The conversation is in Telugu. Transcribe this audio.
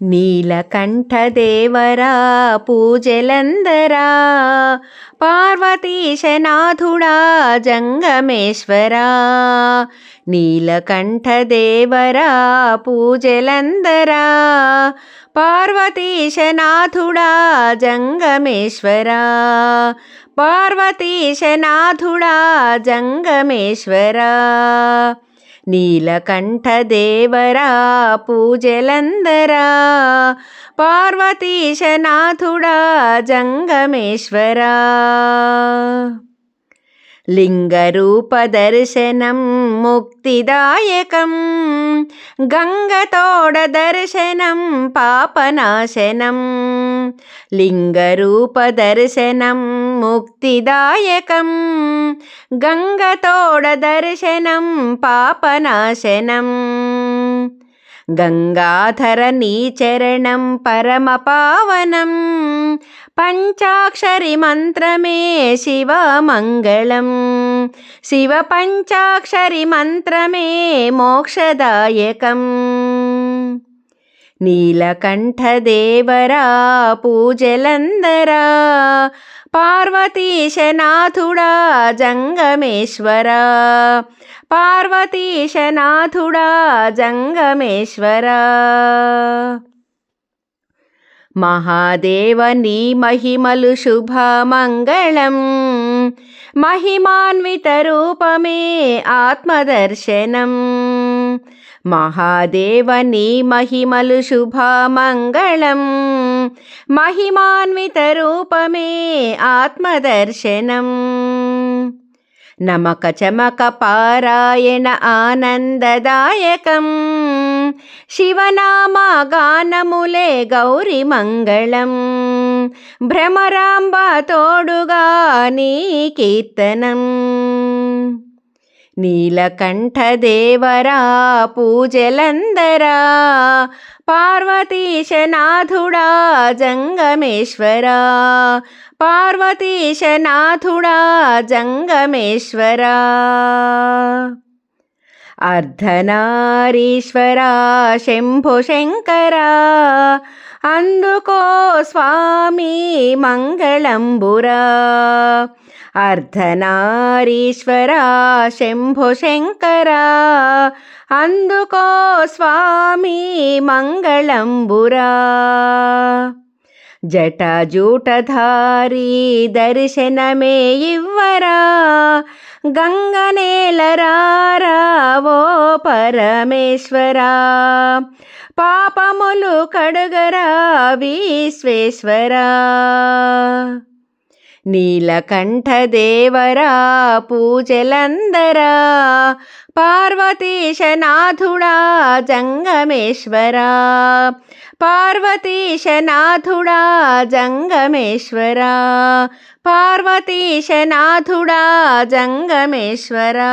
నీలకంఠదేవరా పూజలందరా పార్వతీశనాథుడా జంగమేశ్వరా నీలకంఠదేవరా పూజలందరా పార్వతీశనాథుడా జంగమేశ్వరా పార్వతీశనాథుడా జంగమేశ్వరా. నీలకంఠదేవరా పూజలందరా. పార్వతీశనాథుడా జంగమేశ్వరా. లింగరూపదర్శనం ముక్తిదాయకం గంగతోడదర్శనం పాపనాశనం. లింగరూపదర్శనం ముక్తిదాయకం గంగతోడ దర్శనం పాపనాశనం గంగాధర నీచరణం పరమపావనం పంచాక్షరి మంత్రమే శివమంగళం నీలకంఠదేవరా పూజలందరా. పార్వతీశనాథుడా జంగమేశ్వరా. పార్వతీశనాథుడా జంగమేశ్వరా. మహాదేవ నీ మహిమలు శుభమంగళం. మహిమాన్విత రూపమే ఆత్మదర్శనం. మహాదేవ నీ మహిమలు శుభమంగళం. మహిమాన్విత రూపమే ఆత్మదర్శనం. నమక చమక పారాయణ ఆనందదాయకం. శివనామా గానములే గౌరి మంగళం. భ్రమరాంబ తోడుగా నీ కీర్తనం. నీలకంఠదేవరా పూజలందరా పార్వతీశనాథుడా జంగమేశ్వరా పార్వతీశనాథుడా జంగమేశ్వరా. అర్ధనారీశ్వరా శంభు శంకరా అందుకో స్వామి మంగళంబురా. అర్ధనారీశ్వరా శంభు శంకర. అందుకో స్వామి మంగళంబురా. జటజూటధారీ దర్శనమే ఇవ్వరా. గంగనేలరారావో పరమేశ్వరా. పాపములు కడుగరా విశ్వేశ్వరా. నీలకంఠదేవరా పూజలందరా. పార్వతీశనాథుడా జంగమేశ్వరా. పార్వతీశనాథుడా జంగమేశ్వరా. పార్వతీశనాథుడా జంగమేశ్వరా.